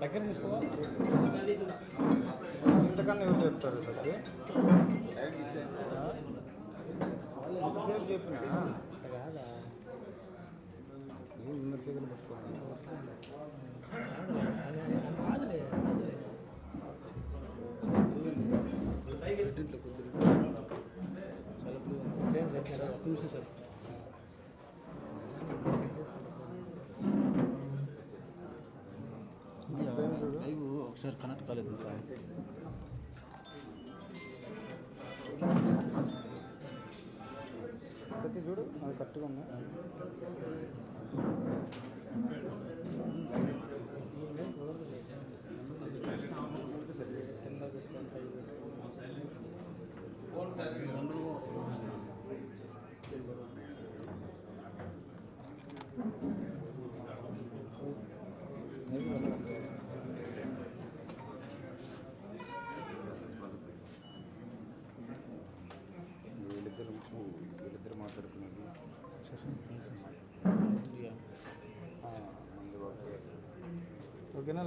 దగ్గర తీసుకో ఇంతకన్నా ఎవరు చెప్తారు సత్య? ఎంతసేపు చెప్పినా? కాదా ఏం ఇందరు చేతులు పట్టుకోవాలి. సేమ్ కదా ఒక్క నిమిషం సార్ లైవ్ ఒకసారి కనెక్ట్ కాలేదు ఇంకా సత్య చూడు అది కరెక్ట్గా ఉందా కింద పెట్టుకొని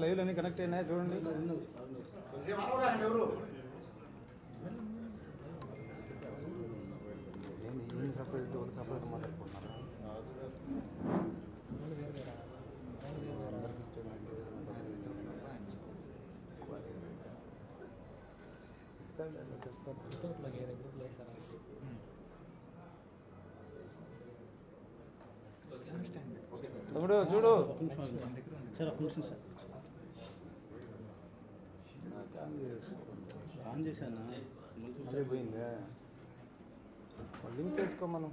లైవ్లు అన్ని కనెక్ట్ అయినాయా చూడండి. సపరేట్ వాళ్ళు సపరేట్ మాట్లాడుకుంటున్నారా తమ్ముడు చూడు ఒక నిమిషం సార్ నాకు ఆన్ చేశానా? మళ్ళీ పోయిందా? లింక్ వేసుకో మనం.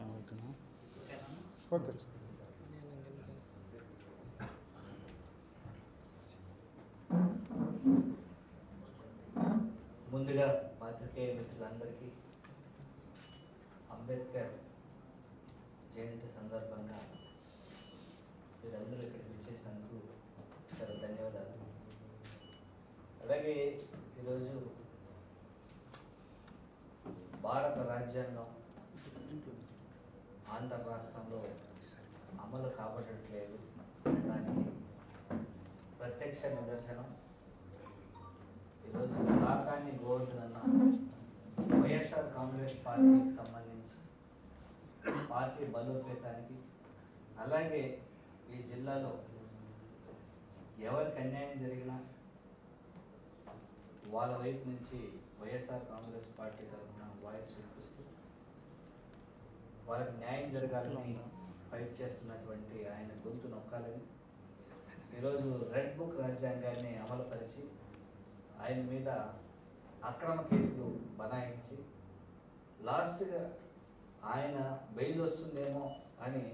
ఆ, ఓకేనా ఓకే మిత్రులందరికీ అంబేద్కర్ జయంతి సందర్భంగా మీరందరూ ఇక్కడికి వచ్చేసినందుకు చాలా ధన్యవాదాలు. అలాగే ఈరోజు భారత రాజ్యాంగం ఆంధ్ర రాష్ట్రంలో అమలు కాబట్టట్లేదు అనడానికి ప్రత్యక్ష నిదర్శనం. ఈరోజు కాకాని గోవర్ధన్ వైఎస్ఆర్ కాంగ్రెస్ పార్టీకి సంబంధించి పార్టీ బలోపేతానికి అలాగే ఈ జిల్లాలో ఎవరికి అన్యాయం జరిగినా వాళ్ళ వైపు నుంచి వైఎస్ఆర్ కాంగ్రెస్ పార్టీ తరఫున వాయిస్ వినిపిస్తూ వాళ్ళకి న్యాయం జరగాలని ఫైట్ చేస్తున్నటువంటి ఆయన గొంతు నొక్కాలని ఈరోజు రెడ్ బుక్ రాజ్యాంగాన్ని అమలుపరిచి ఆయన మీద అక్రమ కేసులు బనాయించి లాస్ట్గా ఆయన బెయిల్ వస్తుందేమో అని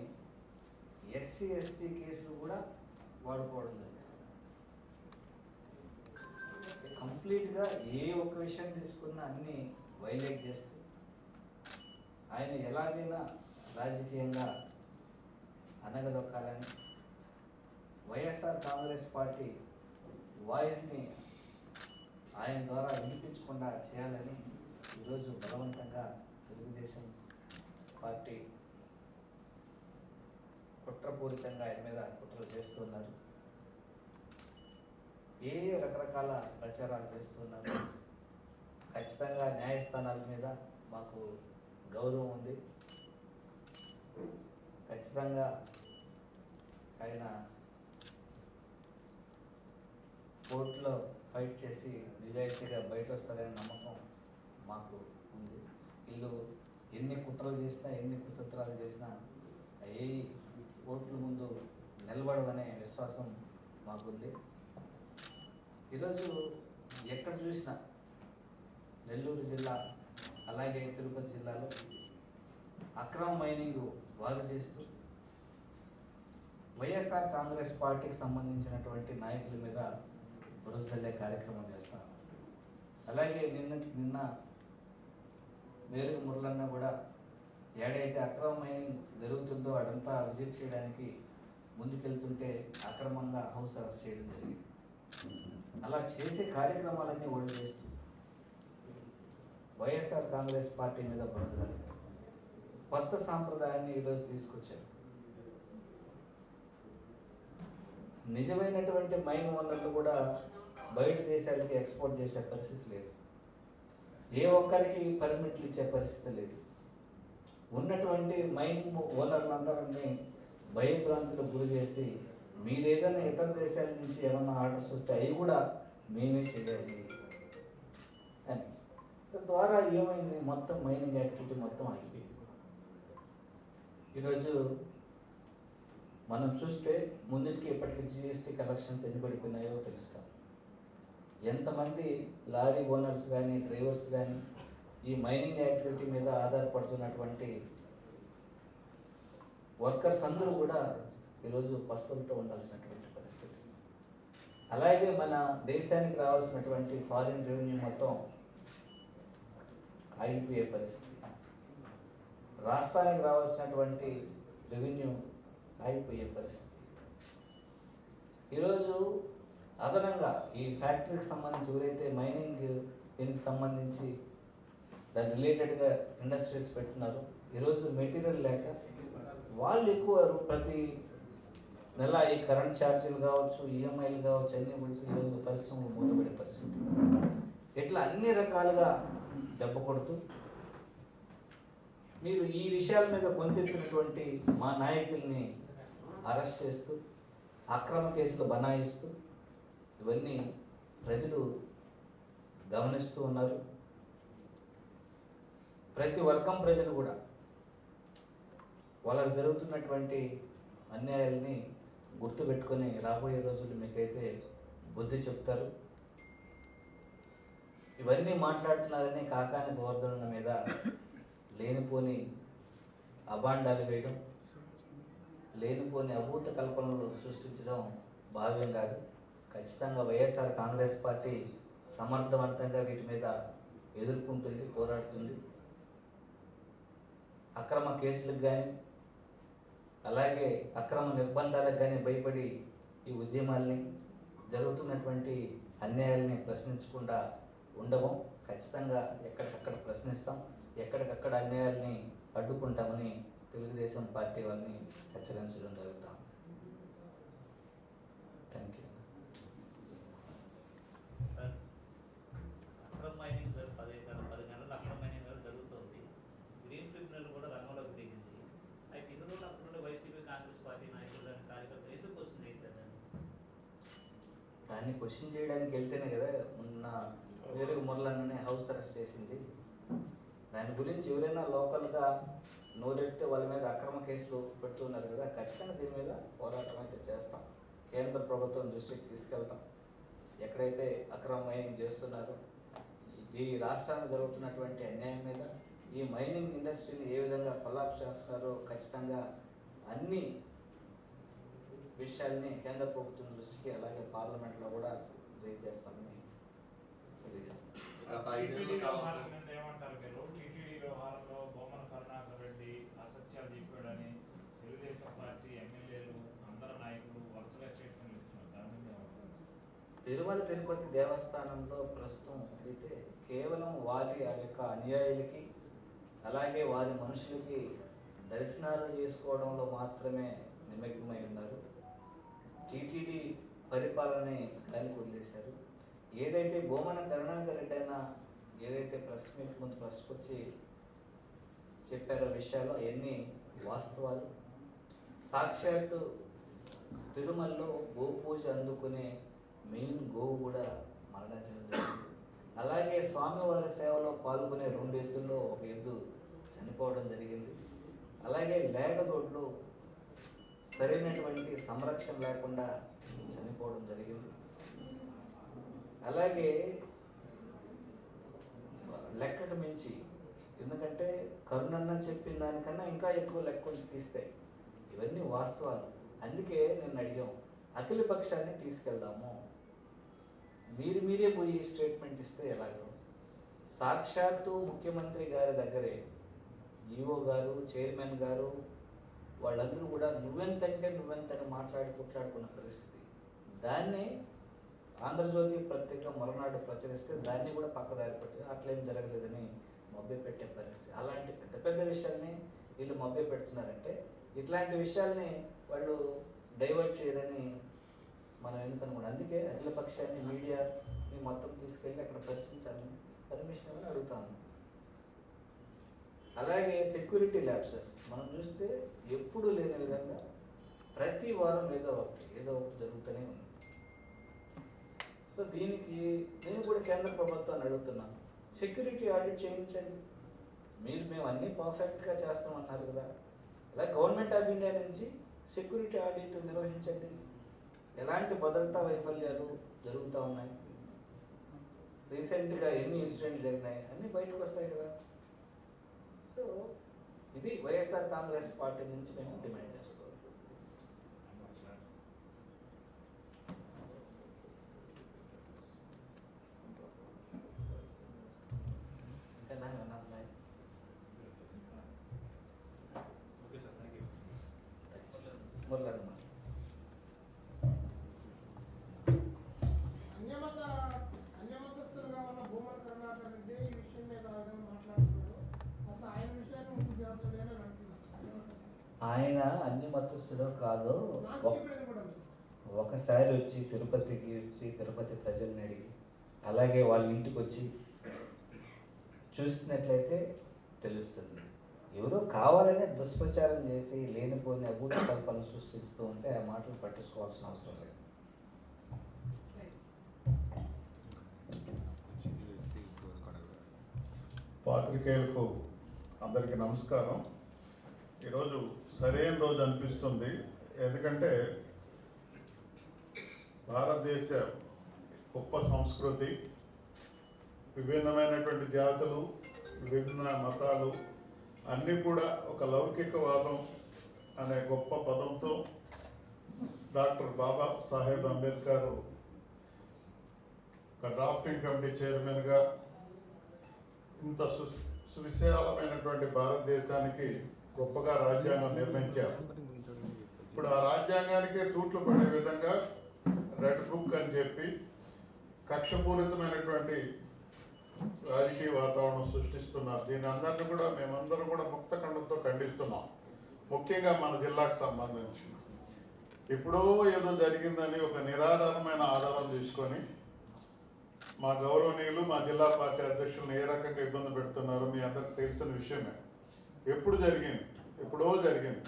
ఎస్సీ ఎస్టీ కేసులు కూడా వాడుకోవడం జరుగుతుంది కంప్లీట్గా ఏ ఒక్క విషయం తీసుకున్నా అన్ని వైలేట్ చేస్తూ ఆయన ఎలాగైనా రాజకీయంగా అనగదొక్కాలని వైఎస్ఆర్ కాంగ్రెస్ పార్టీ వాయిస్ని ఆయన ద్వారా వినిపించకుండా చేయాలని ఈరోజు బలవంతంగా తెలుగుదేశం పార్టీ కుట్రపూరితంగా ఆయన మీద కుట్రలు చేస్తున్నారు ఏ రకరకాల ప్రచారాలు చేస్తున్నారు ఖచ్చితంగా న్యాయస్థానాల మీద మాకు గౌరవం ఉంది. ఖచ్చితంగా ఆయన కోర్టులో ఫైట్ చేసి నిజాయితీగా బయట వస్తారనే నమ్మకం మాకు ఉంది. వీళ్ళు ఎన్ని కుట్రలు చేసినా ఎన్ని కుతంత్రాలు చేసినా ఏ ఓట్ల ముందు నిలబడవనే విశ్వాసం మాకుంది. ఈరోజు ఎక్కడ చూసినా నెల్లూరు జిల్లా అలాగే తిరుపతి జిల్లాలో అక్రమ మైనింగ్ బాగు చేస్తూ వైఎస్ఆర్ కాంగ్రెస్ పార్టీకి సంబంధించినటువంటి నాయకుల మీద బురద కార్యక్రమం చేస్తాను అలాగే నిన్న నిన్న మేరుగు మురళన్న కూడా ఏడైతే అక్రమ మైనింగ్ జరుగుతుందో అదంతా విజిట్ చేయడానికి ముందుకెళ్తుంటే అక్రమంగా హౌస్ అరెస్ట్ చేయడం జరిగింది. అలా చేసే కార్యక్రమాలన్నీ వదిలేస్తూ వైఎస్ఆర్ కాంగ్రెస్ పార్టీ మీద బురద కొత్త సాంప్రదాయాన్ని ఈరోజు తీసుకొచ్చారు. నిజమైనటువంటి మైన్ ఓనర్లు కూడా బయట దేశాలకి ఎక్స్పోర్ట్ చేసే పరిస్థితి లేదు. ఏ ఒక్కరికి పర్మిట్లు ఇచ్చే పరిస్థితి లేదు. ఉన్నటువంటి మైన్ ఓనర్లందరినీ భయభ్రాంతులకు గురి చేసి మీరు ఏదైనా ఇతర దేశాల నుంచి ఏమైనా ఆర్డర్స్ వస్తే అవి కూడా మేమే చేయాలి. అని. తద్వారా ఏమైంది? మొత్తం మైనింగ్ యాక్టివిటీ మొత్తం ఆగిపోయింది. ఈరోజు మనం చూస్తే ముందుకి ఇప్పటికి జిఎస్టీ కలెక్షన్స్ ఎన్ని పడిపోయినాయో తెలుస్తాం. ఎంతమంది లారీ ఓనర్స్ కానీ డ్రైవర్స్ కానీ ఈ మైనింగ్ యాక్టివిటీ మీద ఆధారపడుతున్నటువంటి వర్కర్స్ అందరూ కూడా ఈరోజు పస్తులతో ఉండాల్సినటువంటి పరిస్థితి. అలాగే మన దేశానికి రావాల్సినటువంటి ఫారిన్ రెవెన్యూ మొత్తం ఆగిపోయే పరిస్థితి. రాష్ట్రానికి రావాల్సినటువంటి రెవెన్యూ ఆగిపోయే పరిస్థితి. ఈరోజు అదనంగా ఈ ఫ్యాక్టరీకి సంబంధించి ఎవరైతే మైనింగ్ దీనికి సంబంధించి దాని రిలేటెడ్గా ఇండస్ట్రీస్ పెట్టున్నారు ఈరోజు మెటీరియల్ లేక వాళ్ళు ఎక్కువ ప్రతి నెల ఈ కరెంట్ ఛార్జీలు కావచ్చు ఈఎంఐలు కావచ్చు అన్ని గురించి ఈరోజు పరిశ్రమలు మూతపడే పరిస్థితి. ఇట్లా అన్ని రకాలుగా దెబ్బ కొడుతూ మీరు ఈ విషయాల మీద గొంతెత్తినటువంటి మా నాయకుల్ని అరెస్ట్ చేస్తూ అక్రమ కేసులు బనాయిస్తూ ఇవన్నీ ప్రజలు గమనిస్తూ ఉన్నారు. ప్రతి వర్గం ప్రజలు కూడా వాళ్ళకు జరుగుతున్నటువంటి అన్యాయాల్ని గుర్తుపెట్టుకొని రాబోయే రోజులు మీకైతే బుద్ధి చెప్తారు. ఇవన్నీ మాట్లాడుతున్నారని కాకాని గోవర్ధన మీద లేనిపోని అభాండాలు వేయడం లేనిపోని అభూత కల్పనలు సృష్టించడం భావ్యం కాదు. ఖచ్చితంగా వైఎస్ఆర్ కాంగ్రెస్ పార్టీ సమర్థవంతంగా వీటి మీద ఎదుర్కొంటుంది పోరాడుతుంది. అక్రమ కేసులకు కానీ అలాగే అక్రమ నిర్బంధాలకు కానీ భయపడి ఈ ఉద్యమాల్ని జరుగుతున్నటువంటి అన్యాయాల్ని ప్రశ్నించకుండా ఉండము ఖచ్చితంగా ఎక్కడికక్కడ ప్రశ్నిస్తాం ఎక్కడికక్కడ అన్యాయాల్ని అడ్డుకుంటామని తెలుగుదేశం పార్టీ వారిని హెచ్చరించడం జరుగుతాం థ్యాంక్ యూ అక్రమ మైనింగ్ సార్ పది పది నెలల అక్రమ మైనింగ్ జరుగుతుంది. గ్రీన్ ట్రిబ్యునల్ కూడా రంగంలోకి దిగింది అయితే ఇన్ని రోజులు నుండి వైసీపీ కాంగ్రెస్ పార్టీ నాయకులు దాని కార్యకర్తలు ఎందుకు వస్తుంది దాన్ని? క్వశ్చన్ చేయడానికి వెళ్తేనే కదా మొన్న వేరే మురళన్ననే హౌస్ అరెస్ట్ చేసింది. దాని గురించి ఎవరైనా లోకల్గా నోరెత్తే వాళ్ళ మీద అక్రమ కేసులు పెడుతున్నారు కదా ఖచ్చితంగా దీని మీద పోరాటం అయితే చేస్తాం. కేంద్ర ప్రభుత్వం దృష్టికి తీసుకెళ్తాం. ఎక్కడైతే అక్రమ మైనింగ్ చేస్తున్నారో ఈ రాష్ట్రానికి జరుగుతున్నటువంటి అన్యాయం మీద ఈ మైనింగ్ ఇండస్ట్రీని ఏ విధంగా కొలాప్స్ చేస్తున్నారో ఖచ్చితంగా అన్ని విషయాల్ని కేంద్ర ప్రభుత్వం దృష్టికి అలాగే పార్లమెంట్లో కూడా రేజ్ చేస్తామని తెలియజేస్తాం వ్యవహారంలో బొమ్మన కరుణాకర్ రెడ్డి అసత్యాలు చెప్పాడని తెలుగుదేశం పార్టీ ఎమ్మెల్యేలు అందరు నాయకులు వరుసగా స్టేట్మెంట్ ఇస్తున్నారు. తిరుమల తిరుపతి దేవస్థానంలో ప్రస్తుతం అయితే కేవలం వారి ఆ యొక్క అనుయాయులకి అలాగే వారి మనుషులకి దర్శనాలు చేసుకోవడంలో మాత్రమే నిమగ్నమై ఉన్నారు. టీటీడీ పరిపాలనని గాలికి వదిలేశారు. ఏదైతే బోమన కరుణాకర్ రెడ్డి అయినా ఏదైతే ప్రెస్ మీట్ ముందు ప్రెస్కి వచ్చి చెప్పారో విషయాలు అవన్నీ వాస్తవాలు. సాక్షాత్తు తిరుమలలో గోపూజ అందుకునే మెయిన్ గోవు కూడా మరణించడం జరిగింది. అలాగే స్వామివారి సేవలో పాల్గొనే రెండు ఎద్దుల్లో ఒక ఎద్దు చనిపోవడం జరిగింది. అలాగే లేగదోడ్లు సరైనటువంటి సంరక్షణ లేకుండా చనిపోవడం జరిగింది. అలాగే లెక్కకు మించి ఎందుకంటే కరుణన్న చెప్పిన దానికన్నా ఇంకా ఎక్కువ లెక్కలు తీస్తాయి. ఇవన్నీ వాస్తవాలు. అందుకే నేను అడిగాం. అఖిల పక్షాన్ని తీసుకెళ్దాము. మీరు మీరే పోయి స్టేట్మెంట్ ఇస్తే ఎలాగో. సాక్షాత్తు ముఖ్యమంత్రి గారి దగ్గరే ఈఓ గారు చైర్మన్ గారు వాళ్ళందరూ కూడా నువ్వెంతంటే నువ్వెంతని మాట్లాడి కొట్లాడుకున్న పరిస్థితి. దాన్ని ఆంధ్రజ్యోతి పత్రిక మరునాడు ప్రచురిస్తే దాన్ని కూడా పక్కదారి పట్టి అట్లేం జరగలేదని మభ్య పెట్టే పరిస్థితి. అలాంటి పెద్ద పెద్ద విషయాల్ని వీళ్ళు మభ్య పెడుతున్నారంటే ఇట్లాంటి విషయాల్ని వాళ్ళు డైవర్ట్ చేయరని మనం ఎందుకనుకోండి అందుకే అఖిల పక్షాన్ని మీడియాని మొత్తం తీసుకెళ్ళి అక్కడ పరిశీలించాలని పర్మిషన్ అని అడుగుతాను అలాగే సెక్యూరిటీ ల్యాబ్సెస్ మనం చూస్తే ఎప్పుడూ లేని విధంగా ప్రతి వారం ఏదో ఒకటి ఏదో ఒకటి జరుగుతూనే ఉంది. సో దీనికి నేను కూడా కేంద్ర ప్రభుత్వాన్ని అడుగుతున్నాను. సెక్యూరిటీ ఆడిట్ చేయించండి. మీరు మేము అన్నీ పర్ఫెక్ట్గా చేస్తామన్నారు కదా. ఇలా గవర్నమెంట్ ఆఫ్ ఇండియా నుంచి సెక్యూరిటీ ఆడిట్ నిర్వహించండి. ఎలాంటి భద్రతా వైఫల్యాలు జరుగుతూ ఉన్నాయి? రీసెంట్గా ఎన్ని ఇన్సిడెంట్ జరిగినాయి? అన్నీ బయటకు వస్తాయి కదా. సో ఇది వైఎస్ఆర్ కాంగ్రెస్ పార్టీ నుంచి మేము డిమాండ్ చేస్తాం ఇంకా నా ఏమన్నా ఉన్నాయా? Okay sir thank you Muralamma. అన్యమత అన్యమతస్తులుగా ఉన్న భూమన కరుణాకర్ రెడ్డి ఈ విషయం మీద ఆయన మాట్లాడుతున్నారు అసలు ఆయన విషయాన్ని ముందు జరుగుతుందని ఆయన అన్ని మతస్థుడో కాదో. ఒకసారి వచ్చి తిరుపతికి వచ్చి తిరుపతి ప్రజల్ని అడిగి అలాగే వాళ్ళ ఇంటికి వచ్చి చూసినట్లయితే తెలుస్తుంది. ఎవరో కావాలనే దుష్ప్రచారం చేసి లేనిపోని అభూత కల్పనలు సృష్టిస్తూ ఉంటే ఆ మాటలు పట్టించుకోవాల్సిన అవసరం లేదు. పాత్రికేయులకు అందరికీ నమస్కారం. ఈరోజు సరైన రోజు అనిపిస్తుంది. ఎందుకంటే భారతదేశ గొప్ప సంస్కృతి విభిన్నమైనటువంటి జాతులు విభిన్న మతాలు అన్నీ కూడా ఒక లౌకికవాదం అనే గొప్ప పదంతో డాక్టర్ బాబా సాహెబ్ అంబేద్కర్ ఒక డ్రాఫ్టింగ్ కమిటీ చైర్మన్గా ఇంత సు సువిశాలమైనటువంటి భారతదేశానికి గొప్పగా రాజ్యాంగం నిర్మించారు. ఇప్పుడు ఆ రాజ్యాంగానికే తూట్లు పడే విధంగా రెడ్ బుక్ అని చెప్పి కక్షపూరితమైనటువంటి రాజకీయ వాతావరణం సృష్టిస్తున్నారు. దీని అందరిని కూడా మేమందరం కూడా ముక్త ఖండంతో ఖండిస్తున్నాం. ముఖ్యంగా మన జిల్లాకు సంబంధించి ఎప్పుడో ఏదో జరిగిందని ఒక నిరాధారమైన ఆధారం తీసుకొని మా గౌరవనీయులు మా జిల్లా పార్టీ అధ్యక్షులను ఏ రకంగా ఇబ్బంది పెడుతున్నారో మీ అందరికి తెలిసిన విషయమే. ఎప్పుడు జరిగింది? ఎప్పుడో జరిగింది.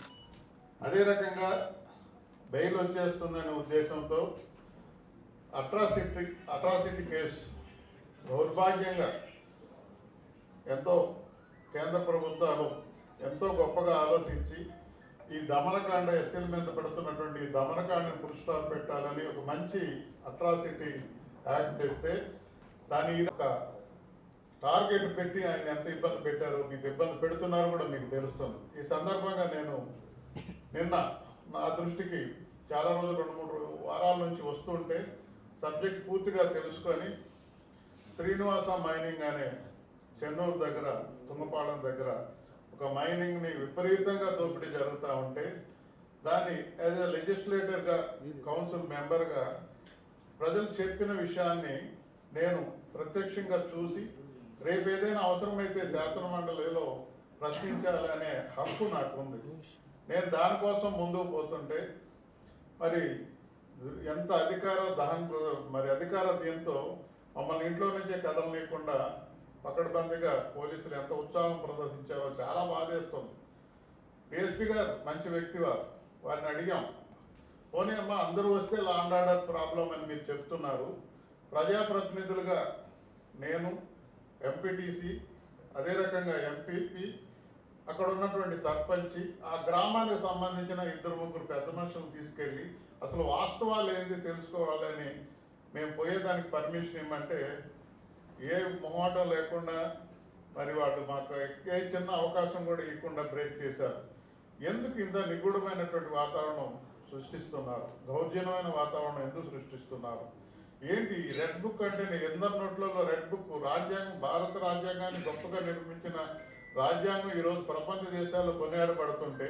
అదే రకంగా బెయిల్ వచ్చేస్తుందనే ఉద్దేశంతో అట్రాసిటీ అట్రాసిటీ కేసు దౌర్భాగ్యంగా ఎంతో కేంద్ర ప్రభుత్వాలు ఎంతో గొప్పగా ఆలోచించి ఈ దమనకాండ ఎస్ఎల్ మీద పెడుతున్నటువంటి ఈ దమనకాండని ఫుల్ స్టాప్ పెట్టాలని ఒక మంచి అట్రాసిటీ యాక్ట్ తెస్తే దాని ఒక టార్గెట్ పెట్టి ఆయన ఎంత ఇబ్బంది పెట్టారో మీకు ఇబ్బంది పెడుతున్నారో కూడా మీకు తెలుస్తుంది. ఈ సందర్భంగా నేను నిన్న నా దృష్టికి చాలా రోజులు రెండు మూడు వారాల నుంచి వస్తుంటే సబ్జెక్ట్ పూర్తిగా తెలుసుకొని శ్రీనివాస మైనింగ్ అనే చెన్నూరు దగ్గర తుంగపాలెం దగ్గర ఒక మైనింగ్ని విపరీతంగా దోపిడీ జరుగుతూ ఉంటే దాన్ని యాజ్ ఎ లెజిస్లేటర్గా కౌన్సిల్ మెంబర్గా ప్రజలు చెప్పిన విషయాన్ని నేను ప్రత్యక్షంగా చూసి రేపు ఏదైనా అవసరమైతే శాసనమండలిలో ప్రశ్నించాలనే హక్కు నాకు ఉంది నేను దానికోసం ముందుకు పోతుంటే మరి ఎంత అధికార దహం మరి అధికార దీంతో మమ్మల్ని ఇంట్లో నుంచే కదలనీయకుండా పకడ్బందీగా పోలీసులు ఎంత ఉత్సాహం ప్రదర్శించారో చాలా బాధేస్తుంది డిఎస్పీ గారు మంచి వ్యక్తివా? వారిని అడిగాం. పోనీ అమ్మ అందరూ వస్తే లా అండ్ ఆర్డర్ ప్రాబ్లం అని మీరు చెప్తున్నారు. ప్రజాప్రతినిధులుగా నేను ఎంపీటీసీ అదే రకంగా ఎంపీపీ అక్కడ ఉన్నటువంటి సర్పంచి ఆ గ్రామానికి సంబంధించిన ఇద్దరు ముగ్గురు పెద్ద మనుషులు తీసుకెళ్ళి అసలు వాస్తవాలు ఏంది తెలుసుకోవాలని మేము పోయేదానికి పర్మిషన్ ఇమ్మంటే ఏ మొహమాటం లేకుండా మరి వాళ్ళు మాకు ఏ చిన్న అవకాశం కూడా ఇవ్వకుండా బ్రేక్ చేశారు. ఎందుకు ఇంత నిగూఢమైనటువంటి వాతావరణం సృష్టిస్తున్నారు? దౌర్జన్యమైన వాతావరణం ఎందుకు సృష్టిస్తున్నారు? ఏంటి ఈ రెడ్ బుక్ అంటే ఎందరి నోట్లలో రెడ్ బుక్? రాజ్యాంగం భారత రాజ్యాంగాన్ని గొప్పగా నిర్మించిన రాజ్యాంగం ఈరోజు ప్రపంచ దేశాల్లో కొనియాడబడుతుంటే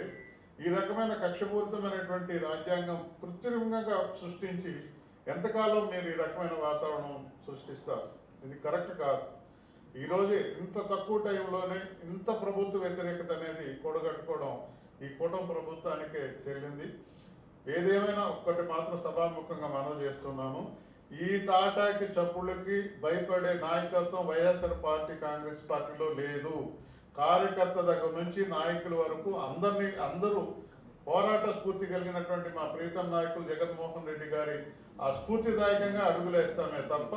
ఈ రకమైన కక్షపూరితమైనటువంటి రాజ్యాంగం కృత్రిమంగా సృష్టించి ఎంతకాలం మీరు ఈ రకమైన వాతావరణం సృష్టిస్తారు ఇది కరెక్ట్ కాదు. ఈరోజు ఇంత తక్కువ టైంలోనే ఇంత ప్రభుత్వ వ్యతిరేకత అనేది కూడగట్టుకోవడం ఈ కూటమి ప్రభుత్వానికే చెల్లింది. ఏదేమైనా ఒక్కటి మాత్రం సభాముఖంగా మనం చేస్తున్నాను. ఈ తాటాకి చప్పుళ్ళకి భయపడే నాయకత్వం వైఎస్ఆర్ పార్టీ కాంగ్రెస్ పార్టీలో లేదు. కార్యకర్త దగ్గర నుంచి నాయకుల వరకు అందరినీ అందరూ పోరాట స్ఫూర్తి కలిగినటువంటి మా ప్రీతం నాయకులు జగన్మోహన్ రెడ్డి గారి ఆ స్ఫూర్తిదాయకంగా అడుగులేస్తామే తప్ప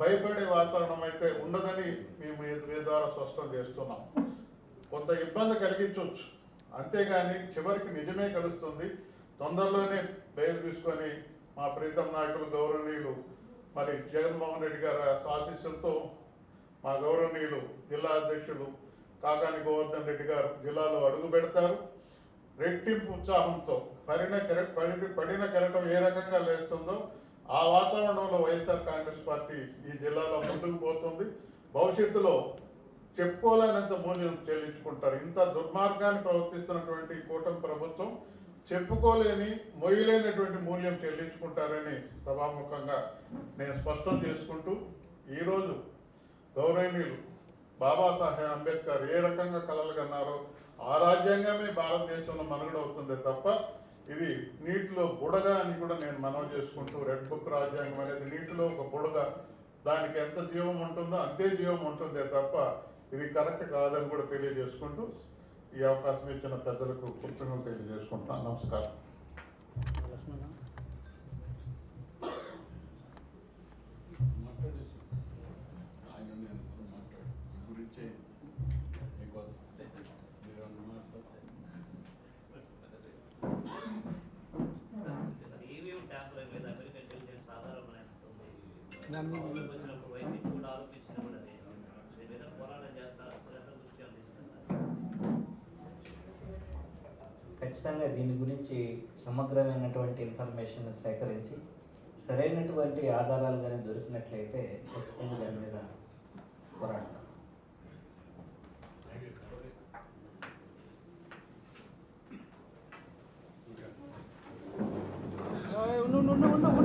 భయపడే వాతావరణం అయితే ఉండదని మేము మీ- ద్వారా స్పష్టం చేస్తున్నాం. కొంత ఇబ్బంది కలిగించవచ్చు అంతేగాని చివరికి నిజమే కలుస్తుంది. తొందరలోనే బయలు తీసుకొని మా ప్రీతం నాయకులు గౌరవనీయులు మరి జగన్మోహన్ రెడ్డి గారి ఆశీస్సులతో మా గౌరవనీయులు జిల్లా అధ్యక్షులు కాకాని గోవర్ధన్ రెడ్డి గారు జిల్లాలో అడుగు పెడతారు. రెట్టింపు ఉత్సాహంతో పడిన కెర పడి పడిన కెరటం ఏ రకంగా లేస్తుందో ఆ వాతావరణంలో వైఎస్ఆర్ కాంగ్రెస్ పార్టీ ఈ జిల్లాలో ముందుకు పోతుంది. భవిష్యత్తులో చెప్పుకోలేనంత మూల్యం చెల్లించుకుంటారు. ఇంత దుర్మార్గాన్ని ప్రవర్తిస్తున్నటువంటి కూటమి ప్రభుత్వం చెప్పుకోలేని మొయ్యలేనటువంటి మూల్యం చెల్లించుకుంటారని సభాముఖంగా నేను స్పష్టం చేసుకుంటూ ఈరోజు గౌరవనీయులు బాబాసాహెబ్ అంబేద్కర్ ఏ రకంగా కలలు కన్నారో ఆ రాజ్యాంగమే భారతదేశంలో మనుగడ అవుతుందే తప్ప ఇది నీటిలో బుడగ అని కూడా నేను మనవి చేసుకుంటూ రెడ్ బుక్ రాజ్యాంగం అనేది నీటిలో ఒక బుడగ. దానికి ఎంత జీవం ఉంటుందో అంతే జీవం ఉంటుందే తప్ప ఇది కరెక్ట్ కాదని కూడా తెలియజేసుకుంటూ ఈ అవకాశం ఇచ్చిన పెద్దలకు కృతజ్ఞతలు తెలియజేసుకుంటున్నాను. నమస్కారం లక్ష్మణ మాట్లాడేసి ఆయన నేను మాట్లాడు ఈ గురించే మీకోసం మీరు ఏమన్నా మాట్లాడతారు ఈవీఎం ట్యాంపరింగ్ మీద అమెరికా ఇంటెలిజెన్స్ ఆధారమైనటువంటి దాని మీద పవర్లోకి వచ్చినప్పుడు వైసీపీ కూడా ఆరోపించిన కూడా అదే దీని మీద పోరాటం చేస్తారు శ్రద్ధ దృష్టి తీసుకుంటారు ఖచ్చితంగా దీని గురించి సమగ్రమైనటువంటి ఇన్ఫర్మేషన్ సేకరించి సరైనటువంటి ఆధారాలు కానీ దొరికినట్లయితే ఖచ్చితంగా దాని మీద పోరాడతాం. ఉండు ఉండు ఉండు ఉండు.